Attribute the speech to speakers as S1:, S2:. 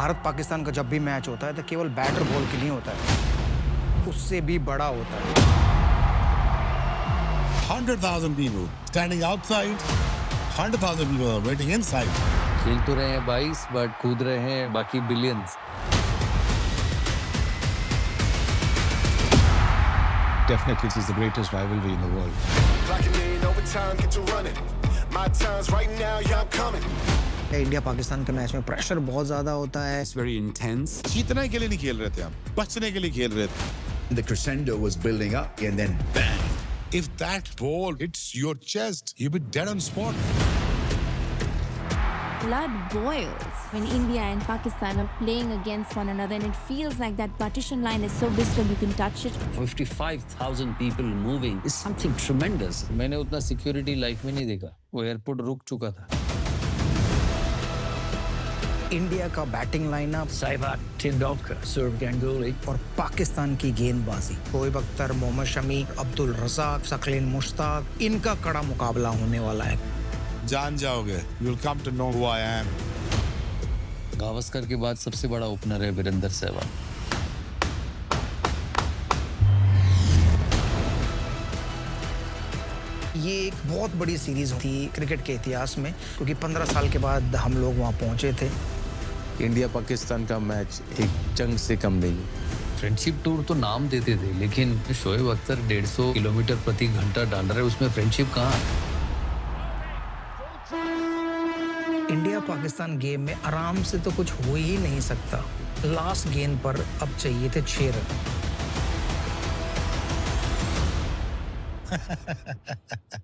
S1: भारत पाकिस्तान का जब भी मैच होता है तो केवल बैटर बॉल के लिए होता है उससे भी बड़ा होता है
S2: 100,000 people standing outside, 100,000 people are waiting inside.
S3: खेल तो रहे हैं बाईस बट कूद रहे हैं बाकी billions
S4: Definitely, it is the greatest rivalry in the world.
S5: Clocking in overtime, get to running. My time's right now, yeah, I'm coming.
S1: India Pakistan के मैच में प्रेशर बहुत ज़्यादा होता है
S6: It's very intense.
S2: जीतने के लिए नहीं खेल रहे थे हम बचने के लिए खेल रहे थे
S7: The crescendo was building up, and then bang.
S2: If that ball hits your chest, you'll be dead on spot.
S8: blood boils when India and Pakistan are playing against one another, and it feels like that partition line is so distant you can touch it.
S9: 55,000 people moving is something tremendous.
S3: मैंने उतना security life में नहीं देखा वो airport रुक चुका था
S1: India का batting lineup
S9: Saibat Tendulkar, Surv Ganguly.
S1: और पाकिस्तान की गेंदबाजी। शोएब अख्तर मोहम्मद शमी अब्दुल रजाक सकलीन मुश्ताक इनका कड़ा मुकाबला होने वाला है।
S2: जान जाओगे। You'll come to know who I am.
S3: Gavaskar के बाद सबसे बड़ा ओपनर है वीरेंद्र सहवाग।
S1: ये एक बहुत बड़ी सीरीज़ थी क्रिकेट के इतिहास में क्योंकि 15 साल के बाद हम लोग वहाँ पहुँचे थे।
S4: इंडिया पाकिस्तान का मैच एक जंग से कम नहीं
S3: फ्रेंडशिप टूर तो नाम देते थे लेकिन शोएब अख्तर 150 किलोमीटर प्रति घंटा डाल रहे उसमें फ्रेंडशिप कहाँ
S1: इंडिया पाकिस्तान गेम में आराम से तो कुछ हो ही नहीं सकता। लास्ट गेंद पर अब चाहिए थे छह रन